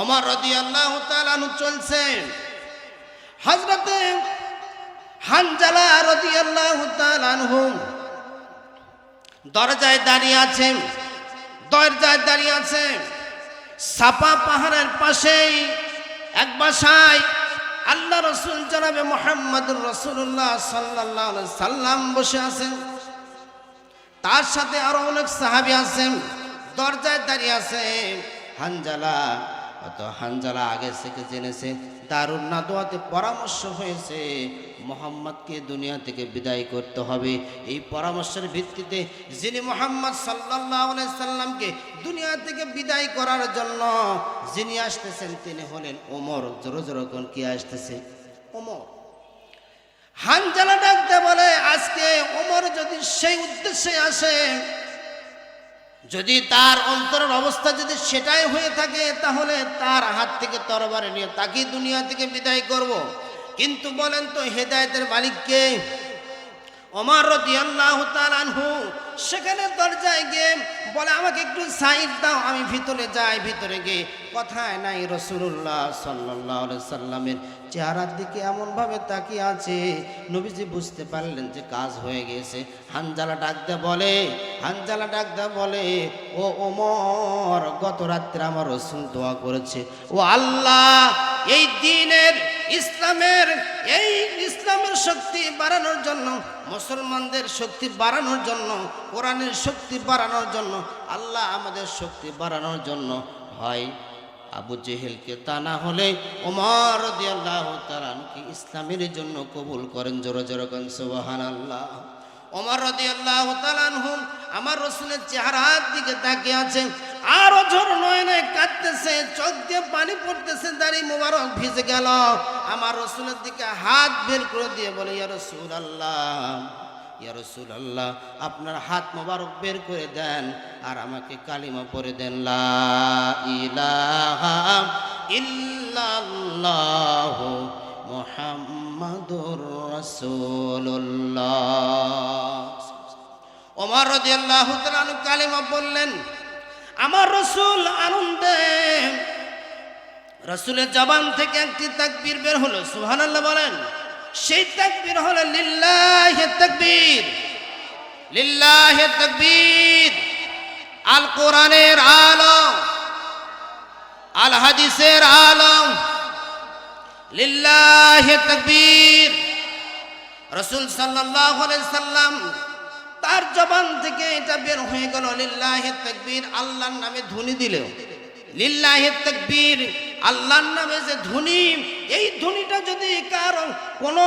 অমর রদি আল্লাহ চলছে। হজরতে হানজালা রদি আল্লাহ দরজায় দাঁড়িয়ে আছেন, দরজায় দাঁড়িয়ে আছে সাপা পাহাড়ের পাশেই এক বাসায় আল্লাহ রসুল জনাবে মোহাম্মদুর রসুল্লাহ সাল্লাহ সাল্লাম বসে আছেন। তার সাথে আরও অনেক সাহাবি আছেন, দরজায় দাঁড়িয়ে আছে হানজালা। অত হানজালা আগে থেকে জেনেছে, দারুণ নাদোয়াতে পরামর্শ হয়েছে, মোহাম্মদকে দুনিয়া থেকে বিদায় করতে হবে। এই পরামর্শের ভিত্তিতে যিনি মোহাম্মদ সাল্লাহ সাল্লামকে দুনিয়া থেকে বিদায় করার জন্য যিনি আসতেছেন, তিনি হলেন ওমর। জোরো জোরো কোন কি আসতেছে? ওমর। হানজালা ডাকতে বলে, আজকে ওমর যদি সেই উদ্দেশ্যে আসে যদি তার অন্তরের অবস্থা যদি সেটাই হয়ে থাকে, তাহলে তার হাত থেকে তরবারে নিয়ে তাকে দুনিয়া থেকে বিদায় করব। কিন্তু বলেন তো হেদায়তের মালিককে ওমর রদিয়াল্লাহু তাআলাহু সেখানে দরজায় গিয়ে বলে, আমাকে একটু সাইড দাও, আমি ভিতরে যাই, ভিতরে গিয়ে। কথায় নাই রসুল্লাহ সাল্লাহ সাল্লামের চেহারার দিকে এমনভাবে তাকিয়ে আছে, নবীজি বুঝতে পারলেন যে কাজ হয়ে গেছে হানজালা ডাকতে বলে, হানজালা ডাকতে বলে, ও ওমর, গত রাত্রে আমার রসুল দোয়া করেছে। ও আল্লাহ, এই দিনের ইসলামের এই ইসলামের শক্তি বাড়ানোর জন্য, মুসলমানদের শক্তি বাড়ানোর জন্য, কোরআনের শক্তি বাড়ানোর জন্য, আল্লাহ আমাদের শক্তি বাড়ানোর জন্য হয়। আবু জেহেলকে তা না হলে ওমর তালানকে ইসলামের জন্য কবুল করেন জোর জোর করেন সুবাহান আল্লাহ ওমর রদি আল্লাহ আমার রসুলের চেহারার দিকে তাকিয়ে আছে আর অঝর নয়নে কাঁদতেছে, চোখ দিয়ে পানি পড়তেছে, দাড়ি মুবারক ভিজে গেল। আমার রসুলের দিকে হাত বের করে দিয়ে বলে, ইয়া রসুল আল্লাহ ইয়া রসুল আল্লাহ আপনার হাত মোবারক বের করে দেন আর আমাকে কালিমা পরে দেন, লা ইল্লাল্লাহ মুহাম্মাদুর রাসূলুল্লাহ। ওমর রাদিয়াল্লাহু কালিমা বললেন আমার রসুল আনন্দে। রসুলের জবান থেকে একটি তাকবীর বের হলো, সুবহানাল্লাহ বলেন। সেই তাকবীর হলো, লিল্লাহে তাকবীর। লিল্লাহে তাকবীর। আল কোরআনের আলম। আল হাদিসের আলম। লিল্লাহে তাকবীর। রসুল সাল্লাল্লাহু আলাইহি সাল্লাম তার জবান থেকে এটা বের হয়ে গেল, লিল্লাহে তাকবীর, আল্লাহর নামে ধ্বনি দিলেও। লিল্লাহে তাকবীর, আল্লাহর নামে যে ধ্বনি, এই ধ্বনিটা যদি কারও কোনো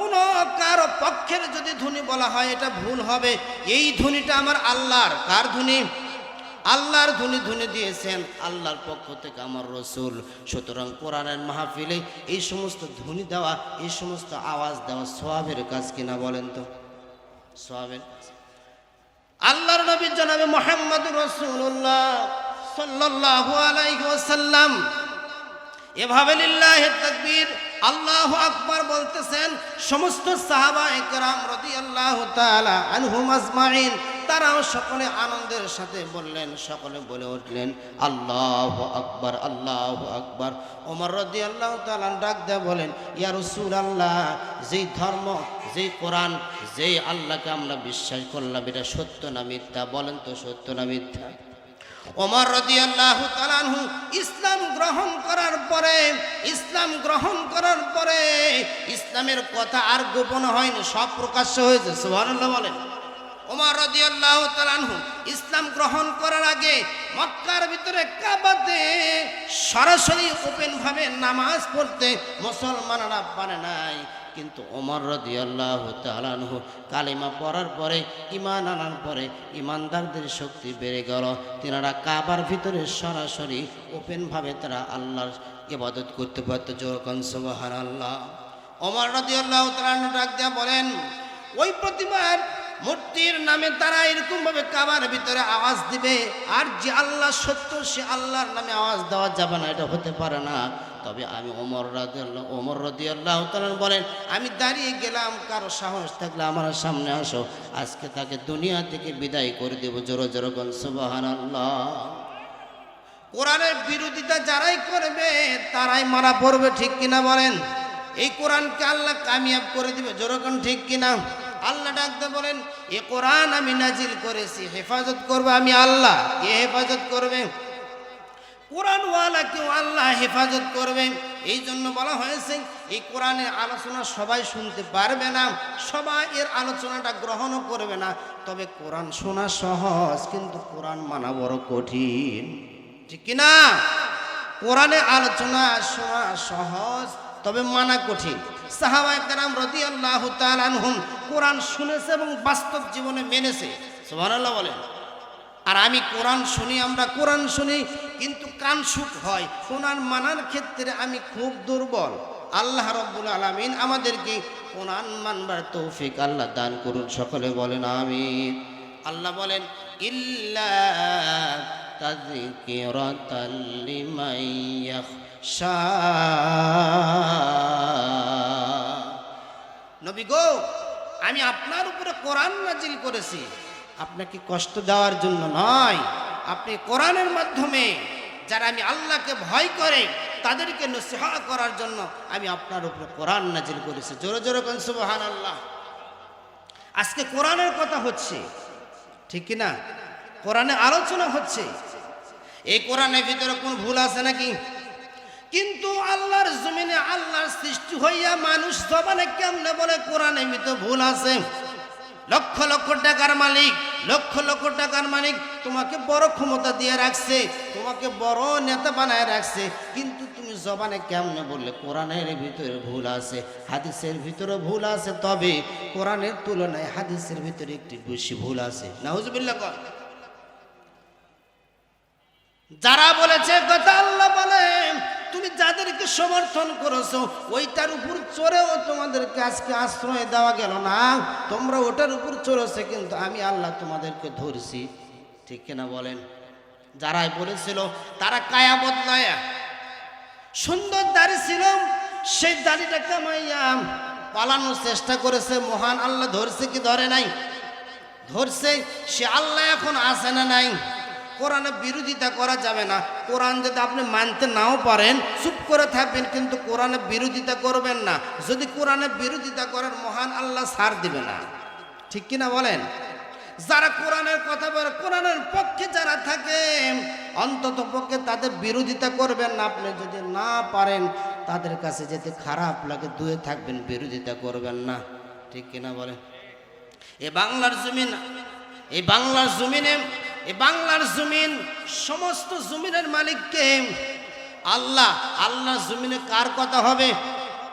কোনো কারও পক্ষের যদি ধ্বনি বলা হয়, এটা ভুল হবে। এই ধ্বনিটা আমার আল্লাহর। কার ধ্বনি? আল্লাহর ধ্বনি ধ্বনি দিয়েছেন আল্লাহর পক্ষ থেকে আমার রসুল। সুতরাং কোরআনের মাহফিলে এই সমস্ত ধ্বনি দেওয়া, এই সমস্ত আওয়াজ দেওয়া সোয়াবের কাজ কিনা বলেন তো? সোয়াবের কাছে। আল্লাহর নবী জনাবে মোহাম্মদ রসুল্লাহ সাল্লাহ আলাইহি ওয়াসাল্লাম এভাবে লিল্লাহে তাকবীর আল্লাহ আকবর বলতেছেন, সমস্ত সাহাবা একরাম রাদিয়াল্লাহু তাআলা আনহুম আজমাইন, তারাও সকলে আনন্দের সাথে বললেন, সকলে বলে উঠলেন, আল্লাহ আকবর আল্লাহ আকবর। ওমর রদি আল্লাহ তাআলা ডাক দেয়া বলেন, ইয়া আল্লাহ যেই ধর্ম, যেই কোরআন, যেই আল্লাহকে আমরা বিশ্বাস করলাম, এটা সত্য না মিথ্যা? বলেন তো সত্য না মিথ্যা? ওমর রদিয়াল্লাহু তাআলাহু ইসলাম গ্রহণ করার পরে, ইসলাম গ্রহণ করার পরে ইসলামের কথা আর গোপন হয়নি, সব প্রকাশ্য হয়েছে, সুবহানাল্লাহ বলেন। ওমর রদিয়াল্লাহু তাআলাহু ইসলাম গ্রহণ করার আগে মক্কার ভিতরে কাবাতে সরাসরি ওপেনভাবে নামাজ পড়তে মুসলমানরা পারে নাই। কিন্তু ওমর রদিয়াল্লাহু তাআলাহু কালিমা পড়ার পরে ইমান আনার পরে ইমানদারদের শক্তি বেড়ে গেল। তেনারা কাবার ভিতরে সরাসরি ওপেনভাবে তারা আল্লাহর ইবাদত করতে পারত। জোরকন সুবহান আল্লাহ ওমর রদিয়াল্লাহু তাআলা ডাক দিয়া বলেন, ওই প্রতিমার মূর্তির নামে তারা এরকম ভাবে কাবার ভিতরে আওয়াজ দিবে, আর যে আল্লাহ সত্য, সে আল্লাহর নামে আওয়াজ দেওয়া যাবে না, এটা হতে পারে না। তবে আমি ওমর ওমর রাদিয়াল্লাহ তাআলা বলেন, আমি দাঁড়িয়ে গেলাম, কারও সাহস থাকলে আমার সামনে আসো। আজকে তাকে দুনিয়া থেকে বিদায় করে দেব জোরো জোরো গন সুবহানাল্লাহ। কোরআনের বিরোধিতা যারাই করবে, তারাই মারা পড়বে, ঠিক কিনা বলেন? এই কোরআনকে আল্লাহ কামিয়াব করে দিবে যেরকম ঠিক কিনা? আল্লাহ ডাকতে বলেন, এ কোরআন আমি নাজিল করেছি, হেফাজত করবে আমি আল্লাহ। কে হেফাজত করবে? কোরআনওয়ালা কেউ আল্লাহ হেফাজত করবে এই জন্য বলা হয়েছে, এই কোরআনের আলোচনা সবাই শুনতে পারবে না, সবাই এর আলোচনাটা গ্রহণও করবে না। তবে কোরআন শোনা সহজ, কিন্তু কোরআন মানা বড় কঠিন। ঠিক কিনা কোরআনে আলোচনা শোনা সহজ, তবে মানা কঠিন। সাহাবাই কারাম রদি আল্লাহ আনহুম কোরআন শুনেছে এবং বাস্তব জীবনে মেনেছে। সুবহানাল্লাহ বলেন। আর আমি কোরআন শুনি, আমরা কোরআন শুনি, কিন্তু কান সুখ হয়। কোরআন মানার ক্ষেত্রে আমি খুব দুর্বল। আল্লাহ রব্বুল আলমিন আমাদেরকে কোরআন মানবার তৌফিক আল্লাহ দান করুন, সকলে বলেন আমিন। আল্লাহ বলেন নবী গো, আমি আপনার উপরে কোরআন নাজিল করেছি। আপনাকে কষ্ট দেওয়ার জন্য নয়। আপনি কোরআনের মাধ্যমে যারা আমি আল্লাহকে ভয় করে, তাদেরকে নসিহা করার জন্য আমি আপনার উপরে কোরআন নাজিল করেছি। জোরে জোরে কোন সুবহান আল্লাহ আজকে কোরআনের কথা হচ্ছে, ঠিক না কোরআনে আলোচনা হচ্ছে। এই কোরআনের ভিতরে কোন ভুল আছে নাকি? কিন্তু আল্লাহর জমিনে আল্লাহর সৃষ্টি হইয়া মানুষ জবানে কেমনে বলে, কোরআনের ভিতরে ভুল আছে? লক্ষ লক্ষ টাকার মালিক, লক্ষ লক্ষ টাকার মালিক তোমাকে বড় ক্ষমতা দিয়ে রাখছে, তোমাকে বড় নেতা বানায় রাখছে, কিন্তু তুমি জবানে কেমনে বললে কোরআনের ভিতরে ভুল আছে, হাদিসের ভিতরে ভুল আছে? তবে কোরআনের তুলনায় হাদিসের ভিতরে একটি বেশি ভুল আছে। নাহুজবিল্লা কর। যারা বলেছে কথা আল্লাহ তুমি যাদেরকে সমর্থন করেছ, ওইটার উপর চড়েও তোমাদেরকে আজকে আশ্রয় দেওয়া গেল না। তোমরা ওটার উপর চড়েছে, কিন্তু আমি আল্লাহ তোমাদেরকে ধরছি। ঠিক কিনা বলেন? যারাই বলেছিল, তারা কায়া বদলায়া সুন্দর দাড়ি ছিল, সেই দাড়িটা কামাইয়া পালানোর চেষ্টা করেছে। মহান আল্লাহ ধরছে কি ধরে নাই? ধরছে, সে আল্লাহ এখন আসে না নাই? কোরআনে বিরোধিতা করা যাবে না। কোরআন যদি আপনি মানতে নাও পারেন, চুপ করে থাকবেন, কিন্তু কোরআনে বিরোধিতা করবেন না। যদি কোরআনে বিরোধিতা করেন, মহান আল্লাহ সার দিবে না। ঠিক কিনা বলেন? যারা কোরআনের কথা বলে, কোরআনের পক্ষে যারা থাকে, অন্তত পক্ষে তাদের বিরোধিতা করবেন না। আপনি যদি না পারেন, তাদের কাছে যেতে খারাপ লাগে, দুয়ে থাকবেন, বিরোধিতা করবেন না। ঠিক কিনা বলেন? এ বাংলার জমিন এই বাংলার জমিনে এই বাংলার জমিন, সমস্ত জমিনের মালিককে আল্লাহ, আল্লাহর জমিনে কার কথা হবে?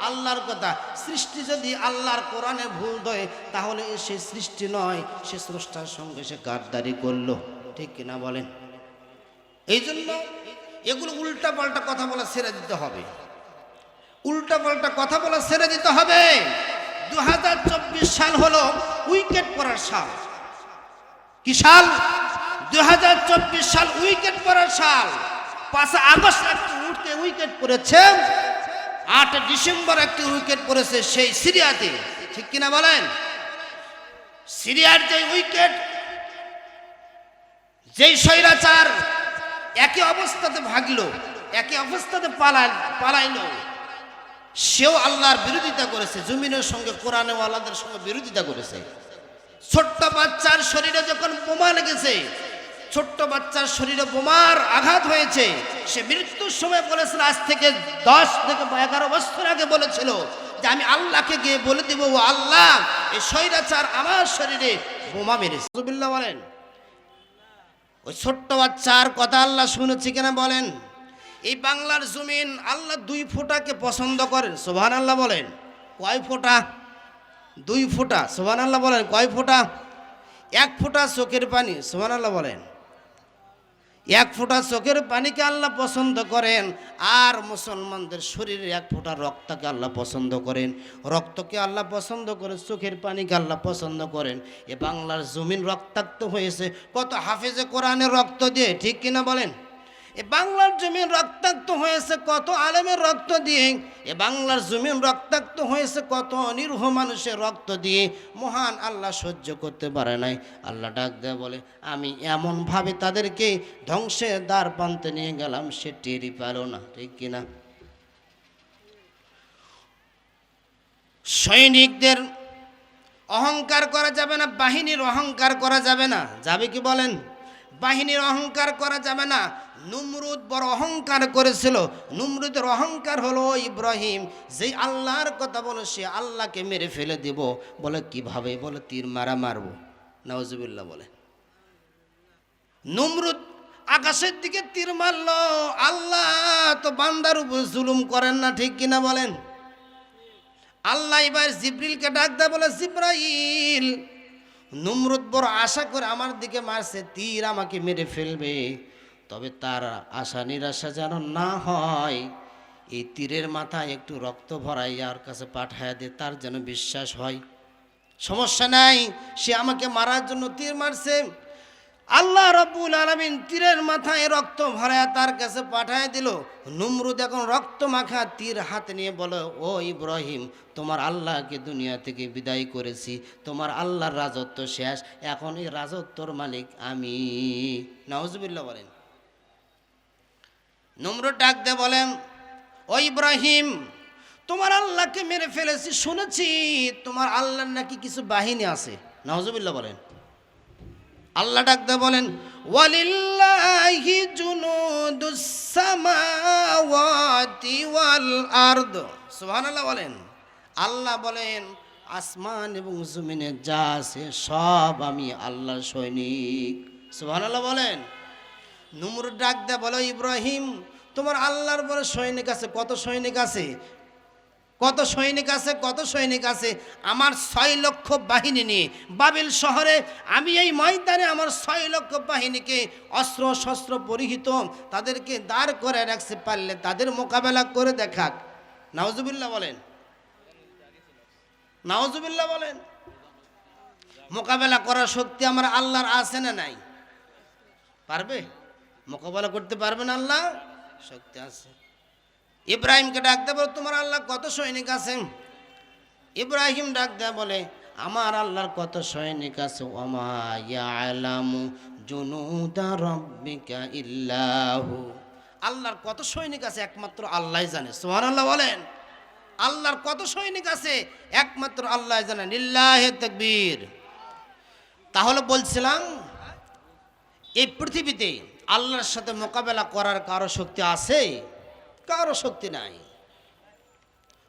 আল্লাহর কথা। সৃষ্টি যদি আল্লাহর কোরআনে ভুল দেয়, তাহলে সে সৃষ্টি নয়, সে স্রষ্টার সঙ্গে সে গাদ্দারি করল। ঠিক কিনা বলেন? এই জন্য এগুলো উল্টা পাল্টা কথা বলা ছেড়ে দিতে হবে। উল্টা পাল্টা কথা বলা ছেড়ে দিতে হবে। দু হাজার চব্বিশ সাল হলো উইকেট পড়ার সাল। কি সাল? দুই হাজার চব্বিশ সাল উইকেট পড়ার সাল। পাঁচ আগস্ট একটি উঠতে উইকেট পড়েছে। আট ডিসেম্বর একটি উইকেট পড়েছে সেই সিরিয়াতে। ঠিক কিনা বলেন? সিরিয়ার যে উইকেট, যেই স্বৈরাচার একই অবস্থাতে ভাগলো একই অবস্থাতে পালাই পালাইলো, সেও আল্লাহর বিরোধিতা করেছে। জমিনের সঙ্গে কোরআনেওয়ালাদের সঙ্গে বিরোধিতা করেছে। ছোট্ট বাচ্চার শরীরে যখন বোমা লেগেছে ছোট্ট বাচ্চার শরীরে বোমার আঘাত হয়েছে। সে মৃত্যুর সময় বলেছিল, আজ থেকে দশ থেকে এগারো বছর আগে বলেছিল যে আমি আল্লাহকে গিয়ে বলে দিব, ও আল্লাহ, এই স্বৈরাচার আমার শরীরে বোমা মেরেছে। বলেন। ওই ছোট্ট বাচ্চার কথা আল্লাহ শুনেছি কিনা বলেন? এই বাংলার জমিন আল্লাহ দুই ফোঁটাকে পছন্দ করেন সোভান আল্লাহ বলেন। কয় ফোঁটা? দুই ফোঁটা সোভান আল্লাহ বলেন। কয় ফোঁটা? এক ফোঁটা চোখের পানি সোভান আল্লাহ বলেন। এক ফোঁটা চোখের পানিকে আল্লাহ পছন্দ করেন, আর মুসলমানদের শরীরে এক ফোঁটা রক্তকে আল্লাহ পছন্দ করেন। রক্তকে আল্লাহ পছন্দ করে, চোখের পানিকে আল্লাহ পছন্দ করেন। এ বাংলার জমিন রক্তাক্ত হয়েছে। কত হাফেজে কোরআনে রক্ত দিয়ে, ঠিক কিনা বলেন? এ বাংলার জমিন রক্তাক্ত হয়েছে, কত আলেমের রক্ত দিয়ে। এ বাংলার জমিন রক্তাক্ত হয়েছে, কত নিরীহ মানুষের রক্ত দিয়ে। মহান আল্লাহ সহ্য করতে পারে নাই। আল্লাহ ডাক দেয় বলে, আমি এমনভাবে তাদেরকে ধ্বংসের দ্বার প্রান্তে নিয়ে গেলাম সে টেরি পেল না? ঠিক কিনা সৈনিকদের অহংকার করা যাবে না, বাহিনীর অহংকার করা যাবে না। যাবে কি বলেন? বাহিনীর অহংকার করা যাবে না। নুমরুদ বড় অহংকার করেছিল। নুমরুদের অহংকার হলো, ইব্রাহিম, যেই আল্লাহর কথা বলে, সে আল্লাহকে মেরে ফেলে দিব। বলে, কীভাবে? বলে, তীর মারা মারবো। নওয়াজুবিল্লাহ বলে। নুমরুদ আকাশের দিকে তীর মারলো। আল্লাহ তো বান্দার উপর জুলুম করেন না, ঠিক কিনা বলেন? আল্লাহ এবার জিব্রিলকে ডাক দেয়, বলে, জিব্রাইল নুমরুদ বড় আশা করে আমার দিকে মারছে, তীর আমাকে মেরে ফেলবে। তবে তার আশা নিরাশা যেন না হয়, এই তীরের মাথায় একটু রক্ত ভরাই আর কাছে পাঠায় দে, তার যেন বিশ্বাস হয়। সমস্যা নাই, সে আমাকে মারার জন্য তীর মারছে। আল্লাহ রব্বুল আলমিন তীরের মাথায় রক্ত ভরায় তার কাছে পাঠায় দিল। নুমরুদ এখন রক্ত মাখা তীর হাতে নিয়ে বলো, ও ইব্রাহিম, তোমার আল্লাহকে দুনিয়া থেকে বিদায় করেছি। তোমার আল্লাহর রাজত্ব শেষ। এখন এই রাজত্বর মালিক আমি। নওয়াজবিল্লা বলেন। নমরুদ ডাক দে বলেন, ও ইব্রাহিম, তোমার আল্লাহকে মেরে ফেলেছি, শুনেছি। তোমার আল্লাহর নাকি কিছু বাহিনী আছে? নওয়াজবিল্লা বলেন। আল্লাহ ডাকতে বলেন, ওয়ালিল্লাহি জুনুদুস ওয়াল আরদ। সুবহানাল্লাহ বলেন। আল্লাহ বলেন, আসমান এবং জমিনে যা আছে সব আমি আল্লাহর সৈনিক। সুবহানাল্লাহ বলেন। নুমর ডাক দেয় বলো, ইব্রাহিম, তোমার আল্লাহর বলে সৈনিক আছে, কত সৈনিক আছে? কত সৈনিক আছে, কত সৈনিক আছে? আমার ছয় লক্ষ বাহিনী নিয়ে। বাবিল শহরে আমি এই ময়দানে আমার ছয় লক্ষ বাহিনীকে অস্ত্র শস্ত্র পরিহিত, তাদেরকে দাঁড় করে রাখতে পারলে তাদের মোকাবেলা করে দেখাক। নাওজুবিল্লাহ বলেন। নাওজুবিল্লাহ বলেন। মোকাবেলা করার শক্তি আমার আল্লাহর আছে না নাই? পারবে? মোকাবেলা করতে পারবে না আল্লাহ? শক্তি আছে। ইব্রাহিমকে ডাক বলে, তোমার আল্লাহ কত সৈনিক আছে ইব্রাহিম ডাক দেয় বলে, আমার আল্লাহর কত সৈনিক আছে? ইল্লাহু। আল্লাহর কত সৈনিক আছে? একমাত্র আল্লাহ জানে। সোহান আল্লাহ বলেন। আল্লাহর কত সৈনিক আছে? একমাত্র আল্লাহ জানেন ইল্লাহে তাকবীর। তাহলে বলছিলাম, এই পৃথিবীতে আল্লাহর সাথে মোকাবেলা করার কারও শক্তি আছে? কারও শক্তি নাই।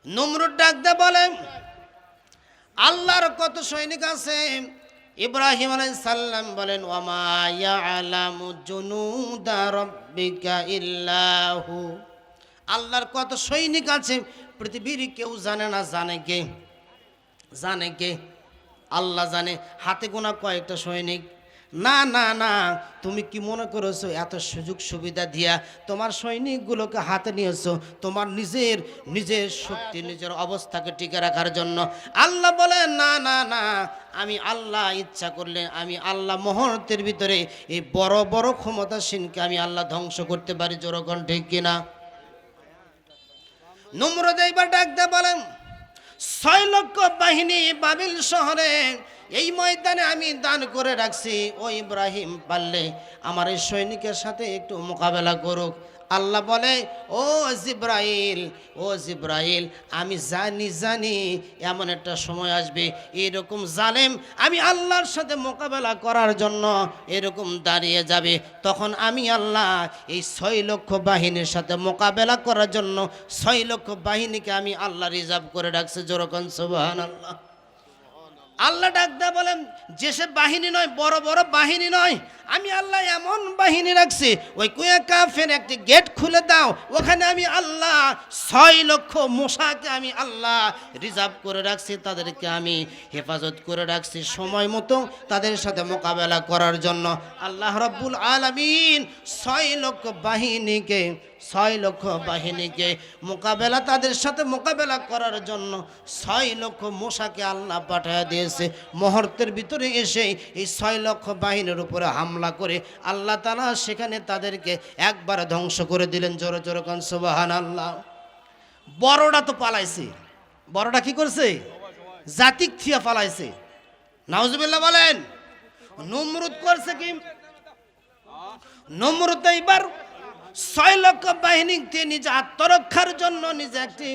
নমরুদ ডাকতে বলে, আল্লাহর কত সৈনিক আছে? ইব্রাহিম আলাই সাল্লাম বলেন ইল্লাহু। আল্লাহর কত সৈনিক আছে? পৃথিবীর কেউ জানে না, জানে কে? জানে কে? আল্লাহ জানে। হাতে গোনা কয়েকটা সৈনিক। না না না, তুমি কি মনে করেছ এত সুযোগ সুবিধা দিয়া তোমার সৈনিকগুলোকে হাতে নিয়েছো? তোমার নিজের নিজের শক্তি, নিজের অবস্থাকে টিকে রাখার জন্য। আল্লাহ বলে না না না, আমি আল্লাহ ইচ্ছা করলে আমি আল্লাহ মুহূর্তের ভিতরে এই বড় বড় ক্ষমতাসীনকে আমি আল্লাহ ধ্বংস করতে পারি। জোরকণ ঠিক কিনা নম্রদ এইবার ডাকতে বলেন, ছয় লক্ষ বাহিনী বাবিল শহরে এই ময়দানে আমি দান করে রাখছি। ও ইব্রাহিম পারলে আমার এই সৈনিকের সাথে একটু মোকাবেলা করুক। আল্লাহ বলে, ও জিব্রাইল ও জিব্রাইল, আমি জানি জানি এমন একটা সময় আসবে, এরকম জালেম আমি আল্লাহর সাথে মোকাবেলা করার জন্য এরকম দাঁড়িয়ে যাবে। তখন আমি আল্লাহ এই ছয় লক্ষ বাহিনীর সাথে মোকাবেলা করার জন্য ছয় লক্ষ বাহিনীকে আমি আল্লাহ রিজার্ভ করে রাখছি। যেরকম সুবাহান আল্লাহ আল্লাহ ডাকদা বলেন যেসব বাহিনী নয় বড় বড় বাহিনী নয় আমি আল্লাহ এমন বাহিনী রাখছি, ওই কুয়া কাফের একটি গেট খুলে দাও, ওখানে আমি আল্লাহ ছয় লক্ষ মশাকে আমি আল্লাহ রিজার্ভ করে রাখছি, তাদেরকে আমি হেফাজত করে রাখছি সময় মতো তাদের সাথে মোকাবেলা করার জন্য। আল্লাহ রব্বুল আলমিন ছয় লক্ষ বাহিনীকে, ছয় লক্ষ বাহিনীকে মোকাবেলা, তাদের সাথে মোকাবেলা করার জন্য ছয় লক্ষ মশাকে আল্লাহ পাঠিয়ে দিয়েছে। মুহূর্তের ভিতরে এসে এই ছয় লক্ষ বাহিনীর উপরে হামলা করে আল্লাহ তালা সেখানে তাদেরকে একবার ধ্বংস করে দিলেন। জোরে জোরে কান সুবাহান আল্লাহ বড়টা তো পালাইছে। বড়টা কি করছে? জাতিক থিয়া পালাইছে। নাউজুবিল্লাহ বলেন, নমরুদ করছে কি? নমরুদ এইবার ছয় লক্ষ বাহিনী দিয়ে নিজে আত্মরক্ষার জন্য নিজে একটি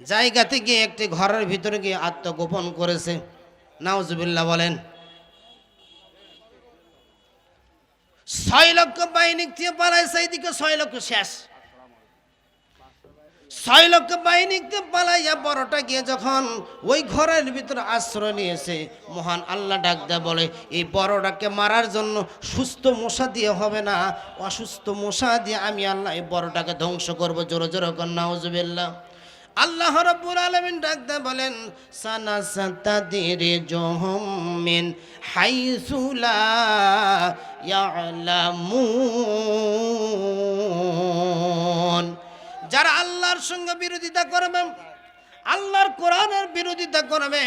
জায়গাতে গিয়ে একটি ঘরের ভিতরে গিয়ে আত্মগোপন করেছে। নাউজুবিল্লাহ বলেন ছয় লক্ষ বাহিনী দিয়ে পালাইছে এইদিকে ছয় লক্ষ শেষ। ছয় লক্ষ বাহিনীকে পালাইয়া বড়টা গিয়ে যখন ওই ঘরের ভিতরে আশ্রয় নিয়েছে, মহান আল্লাহ ডাক দেয় বলে, এই বড়টাকে মারার জন্য সুস্থ মশা দিয়ে হবে না, অসুস্থ মশা দিয়ে আমি আল্লাহ এই বড়টাকে ধ্বংস করব। জোরে জোরে কন্যা আল্লাহ রব্বুল আলামিন ডাকতে বলেন সানা সাতাদিরে জহমিন হাইসুলা ইয়ালামুন। যারা আল্লাহর সঙ্গে বিরোধিতা করবে, আল্লাহর কোরআনের বিরোধিতা করবে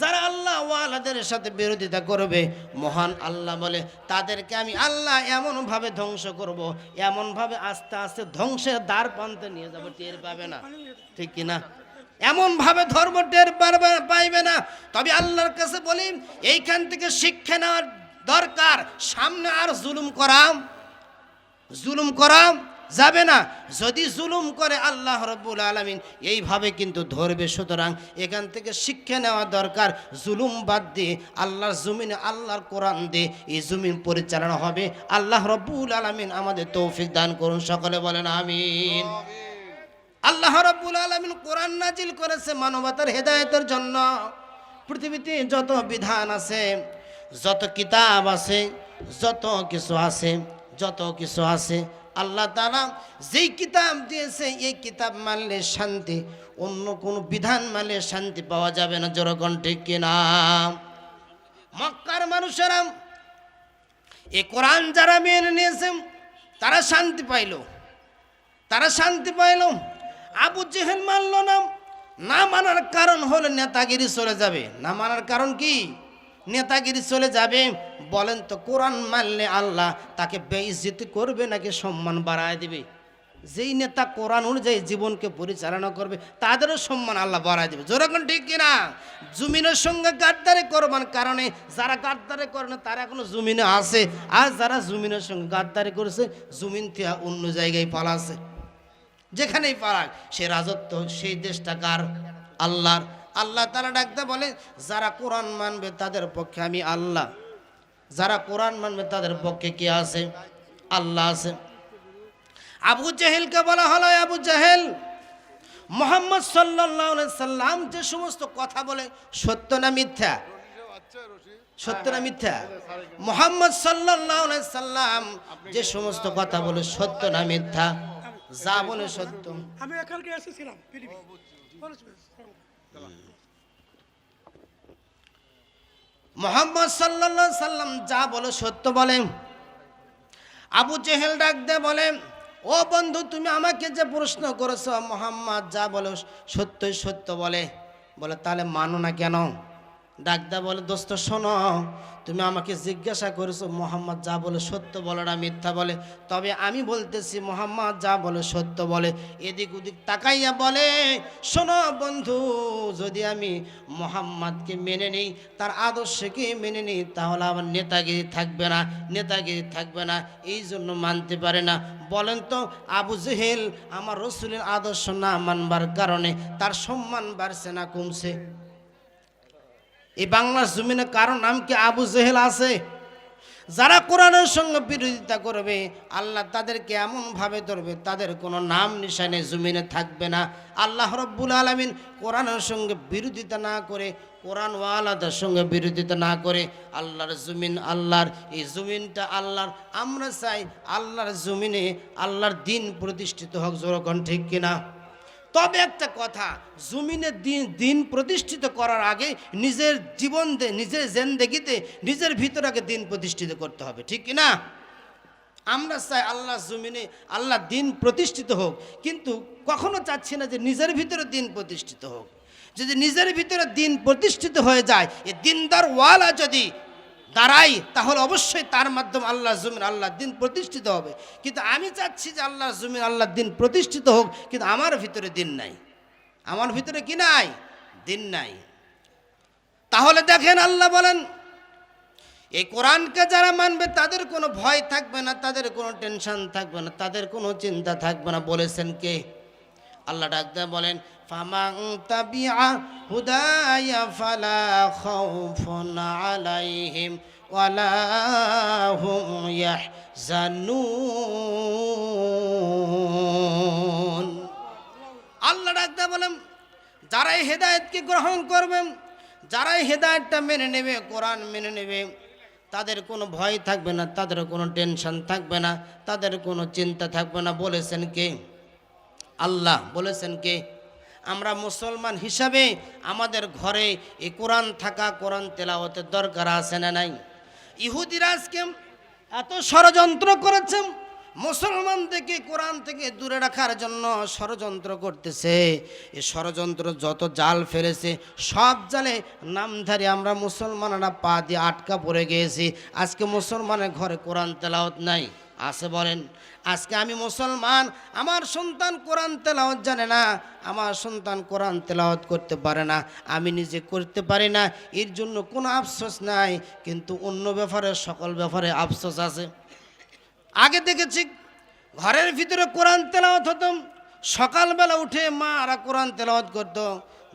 যারা আল্লাহ ওয়ালাদের সাথে বিরোধিতা করবে, মহান আল্লাহ বলে, তাদেরকে আমি আল্লাহ এমনভাবে ধ্বংস করব, এমনভাবে আস্তে আস্তে ধ্বংসের দ্বার প্রান্তে নিয়ে যাব, টের পাবে না। ঠিক কিনা এমনভাবে ধর্ম টের পারবে, পাইবে না। তবে আল্লাহর কাছে বলি, এইখান থেকে শিক্ষা নেওয়ার দরকার, সামনে আর জুলুম করাম জুলুম করা যাবে না। যদি জুলুম করে আল্লাহ রব্বুল আলমিন, এইভাবে কিন্তু ধরবে। সুতরাং এখান থেকে শিক্ষা নেওয়া দরকার। জুলুম বাদ দিয়ে আল্লাহর জমিনে, আল্লাহর কোরআন দিয়ে এই জমিন পরিচালনা হবে। আল্লাহ রব্বুল আলমিন আমাদের তৌফিক দান করুন। সকলে বলেন আমিন। আল্লাহ রব্বুল আলমিন কোরআন নাজিল করেছে মানবতার হেদায়েতের জন্য। পৃথিবীতে যত বিধান আছে, যত কিতাব আছে, যত কিছু আছে, যত কিছু আছে আল্লাহ তালা যেই কিতাব দিয়েছে এই কিতাব মানলে শান্তি, অন্য কোনো বিধান মানলে শান্তি পাওয়া যাবে না জোরকণ ঠিক কিনা? মক্কার মানুষেরা এ কোরআন যারা মেনে নিয়েছে, তারা শান্তি পাইল। তারা শান্তি পাইল। আবু জেহেল মানল না না মানার কারণ হলো নেতাগিরি চলে যাবে। না মানার কারণ কি? নেতাগিরি চলে যাবে। বলেন তো, কোরআন মানলে আল্লাহ তাকে বেইজ্জতি করবে নাকি সম্মান বাড়ায় দিবে? যেই নেতা কোরআন অনুযায়ী জীবনকে পরিচালনা করবে, তাদেরও সম্মান আল্লাহ বাড়ায় দেবে। যেরকম ঠিক কিনা? জমিনের সঙ্গে গাদ্দারি করবার কারণে, যারা গাদ্দারি করে না, তারা এখনও জুমিনে আছে। আর যারা জুমিনের সঙ্গে গাদ্দারি করেছে, জুমিন থেকে অন্য জায়গায় পালাছে যেখানেই পারাক সে রাজত্ব, সেই দেশটা কার? আল্লাহর। আল্লাহ তারা ডাকতে বলে, যারা কোরআন মানবে তাদের পক্ষে আমি আল্লাহ। যারা কোরআন মানবে তাদের পক্ষে কে আছে? আল্লাহ আছে। আবু জাহেলকে বলা হলো আবু জাহেল, মোহাম্মদ সাল্লাম যে সমস্ত কথা বলে, সত্য না মিথ্যা? সত্য না মিথ্যা? মোহাম্মদ সাল্লাম যে সমস্ত কথা বলে, সত্য না মিথ্যা? যা বলে সত্য। আমি এসেছিলাম মোহাম্মদ সাল্লা সাল্লাম যা বলো, সত্য বলে। আবু জেহেল ডাক দে বলে, ও বন্ধু, তুমি আমাকে যে প্রশ্ন করেছ, মোহাম্মদ যা বলো, সত্যই সত্য বলে। বলে, তাহলে মানো না কেন? ডাকদা বলে, দোস্ত, শোনো, তুমি আমাকে জিজ্ঞাসা করেছ, মোহাম্মদ যা বলে সত্য বলে না মিথ্যা বলে। তবে আমি বলতেছি, মোহাম্মদ যা বলে সত্য বলে। এদিক ওদিক তাকাইয়া বলে, শোনো বন্ধু, যদি আমি মোহাম্মদকে মেনে নিই, তার আদর্শকে মেনে নিই, তাহলে আমার নেতাগিরি থাকবে না, নেতাগিরি থাকবে না, এই জন্য মানতে পারে না। বলেন তো, আবু জেহেল আমার রসুলের আদর্শ না মানবার কারণে তার সম্মান বাড়ছে না, কমছে। এই বাংলার জমিনে কারও নাম কি আবু জেহেল আছে? যারা কোরআনের সঙ্গে বিরোধিতা করবে, আল্লাহ তাদেরকে এমনভাবে ধরবে, তাদের কোনো নাম নিশানে জমিনে থাকবে না। আল্লাহ রব্বুল আলমিন কোরআনের সঙ্গে বিরোধিতা না করে কোরআন ওয়ালাদের সঙ্গে বিরোধিতা না করে, আল্লাহর জমিন আল্লাহর, এই জমিনটা আল্লাহর। আমরা চাই আল্লাহর জমিনে আল্লাহর দিন প্রতিষ্ঠিত হোক যেরকম ঠিক কিনা? তবে একটা কথা, জমিনে দিন দিন প্রতিষ্ঠিত করার আগে নিজের জীবন নিজের জেন্দেগিতে, নিজের ভিতর আগে দিন প্রতিষ্ঠিত করতে হবে, ঠিক না আমরা চাই আল্লাহ জমিনে, আল্লাহ দিন প্রতিষ্ঠিত হোক, কিন্তু কখনো চাচ্ছি না যে নিজের ভিতরে দিন প্রতিষ্ঠিত হোক। যদি নিজের ভিতরে দিন প্রতিষ্ঠিত হয়ে যায়, এ দিনদার ওয়ালা যদি দাঁড়াই, তাহলে অবশ্যই তার মাধ্যমে আল্লাহ জমিন আল্লাহ দিন প্রতিষ্ঠিত হবে। কিন্তু আমি চাচ্ছি যে আল্লাহ জমিন আল্লাহ দিন প্রতিষ্ঠিত হোক, কিন্তু আমার ভিতরে দিন নাই। আমার ভিতরে কি নাই? দিন নাই। তাহলে দেখেন আল্লাহ বলেন, এই কোরআনকে যারা মানবে, তাদের কোনো ভয় থাকবে না, তাদের কোনো টেনশন থাকবে না, তাদের কোনো চিন্তা থাকবে না। বলেছেন কে? আল্লাহ ডাকতে বলেন ফামাং তাবিআ হুদায়া ফালা খাউফুন আলাইহিম ওয়ালা হুম ইয়াহজানুন আল্লাহ ডাকতে বলেন, যারা এই হেদায়েতকে গ্রহণ করবেন যারা এই হেদায়েতটা মেনে নেবে, কোরআন মেনে নেবে, তাদের কোনো ভয় থাকবে না, তাদের কোনো টেনশন থাকবে না, তাদের কোনো চিন্তা থাকবে না। বলেছেন কে? আল্লাহ বলেছেন কে? আমরা মুসলমান হিসাবে আমাদের ঘরে এই কোরআন থাকা, কোরআন তেলাওয়াতের দরকার আছে না নাই? ইহুদিরা আজকে এত ষড়যন্ত্র করেছেন মুসলমানদেরকে কোরআন থেকে দূরে রাখার জন্য ষড়যন্ত্র করতেছে। এই ষড়যন্ত্র যত জাল ফেলেছে, সব জালে নামধারী আমরা মুসলমানরা পা দিয়ে আটকা পড়ে গিয়েছি। আজকে মুসলমানের ঘরে কোরআন তেলাওয়াত নাই। আছে বলেন, আজকে আমি মুসলমান, আমার সন্তান কোরআন তেলাওয়াত জানে না, আমার সন্তান কোরআন তেলাওয়াত করতে পারে না, আমি নিজে করতে পারি না, এর জন্য কোনো আফসোস নাই, কিন্তু অন্য ব্যাপারে, সকল ব্যাপারে আফসোস আছে। আগে দেখেছি, ঘরের ভিতরে কোরআন তেলাওয়াত হতো, সকালবেলা উঠে মারা কোরআন তেলাওয়াত করতো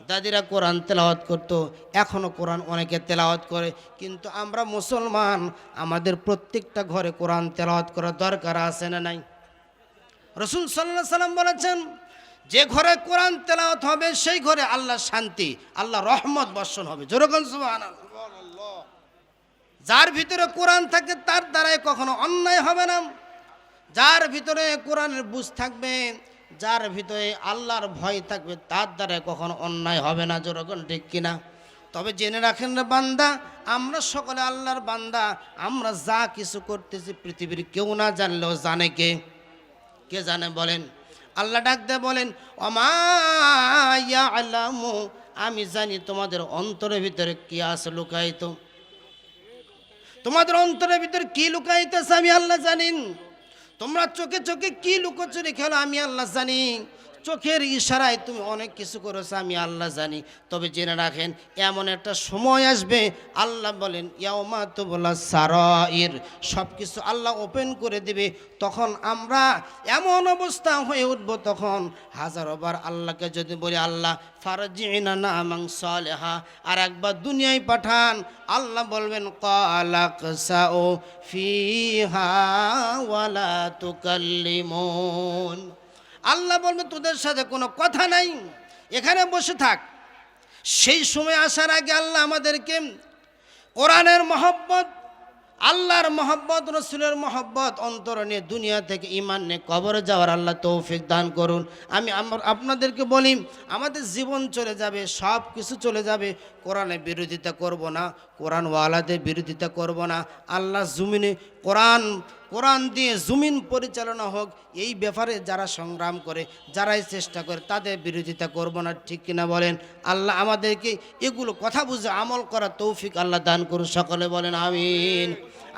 দাদিরা কোরআন তেলাওয়াত করতো এখনও কোরআন অনেকে তেলাওয়াত করে। কিন্তু আমরা মুসলমান, আমাদের প্রত্যেকটা ঘরে কোরআন তেলাওয়াত করার দরকার আছে না নাই? রসুল সাল্লাহ সাল্লাম বলেছেন, যে ঘরে কোরআন তেলাওয়াত হবে, সেই ঘরে আল্লাহ শান্তি আল্লাহ রহমত বর্ষণ হবে। যার ভিতরে কোরআন থাকে, তার দ্বারাই কখনো অন্যায় হবে না। যার ভিতরে কোরআনের বুঝ থাকবে যার ভিতরে আল্লাহর ভয় থাকবে, তার দ্বারা কখনো অন্যায় হবে না যেরকম ঠিক কিনা? তবে জেনে রাখেন রে বান্দা, আমরা সকলে আল্লাহর বান্দা, আমরা যা কিছু করতেছি পৃথিবীর কেউ না জানলেও জানে কে? কে জানে বলেন? আল্লাহ ডাক দেয় বলেন অমায়া আলামু আমি জানি তোমাদের অন্তরের ভিতরে কি আছে লুকায়িত। তোমাদের অন্তরের ভিতরে কি লুকাইতেছে আমি আল্লাহ জানিন। তোমরা চোখে চোখে কি লুকোচুরি খেলো আমি আল্লাহ জানি। চোখের ইশারায় তুমি অনেক কিছু করেছ, আমি আল্লাহ জানি। তবে জেনে রাখেন, এমন একটা সময় আসবে, আল্লাহ বলেন ইয়ামা তো বলা সারাইর সব কিছু আল্লাহ ওপেন করে দেবে। তখন আমরা এমন অবস্থা হয়ে উঠবো তখন হাজারোবার আল্লাহকে যদি বলি, আল্লাহ, ফারজিনা না সালেহা। আর একবার দুনিয়ায় পাঠান, আল্লাহ বলবেন, কালাক ফিহা ওয়ালা তুকাল্লিমুন। আল্লাহ বলবে, তোদের সাথে কোনো কথা নাই। এখানে বসে থাক। সেই সময় আসার আগে আল্লাহ আমাদেরকে কোরআনের মহব্বত, আল্লাহর মহব্বত, রসুলের মহব্বত অন্তর নিয়ে দুনিয়া থেকে ইমান নিয়ে কবরে যাওয়ার আল্লাহ তৌফিক দান করুন। আমি আমার আপনাদেরকে বলি, আমাদের জীবন চলে যাবে, সব কিছু চলে যাবে। কোরআনের বিরোধিতা করব না, কোরআনওয়ালাদের বিরোধিতা করব না। আল্লাহ জমিনে কোরআন কোরআন দিয়ে জুমিন পরিচালনা হোক, এই ব্যাপারে যারা সংগ্রাম করে, যারাই চেষ্টা করে, তাদের বিরোধিতা করব না, ঠিক কিনা বলেন? আল্লাহ আমাদেরকে এগুলো কথা বুঝে আমল করা তৌফিক আল্লাহ দান করুন, সকলে বলেন আমিন।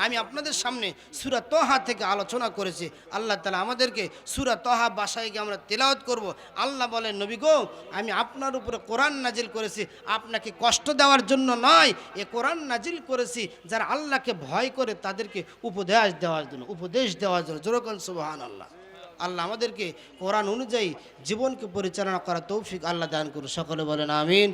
আমি আপনাদের সামনে সুরা তহা থেকে আলোচনা করেছি। আল্লাহ তালা আমাদেরকে সুরা তহা বাসায় গিয়ে আমরা তেলাওত করব। আল্লাহ বলেন, নবী গো, আমি আপনার উপরে কোরআন নাজিল করেছি। আপনাকে কষ্ট দেওয়ার জন্য নয়, এ কোরআন নাজিল করেছি যারা আল্লাহকে ভয় করে তাদেরকে উপদেশ দেওয়ার জন্য, উপদেশ দেওয়ার জন্য। জোরকল সুবাহান আল্লাহ আল্লাহ আমাদেরকে কোরআন অনুযায়ী জীবনকে পরিচালনা করা তৌফিক আল্লাহ দান করুন সকলে বলেন, আমিন।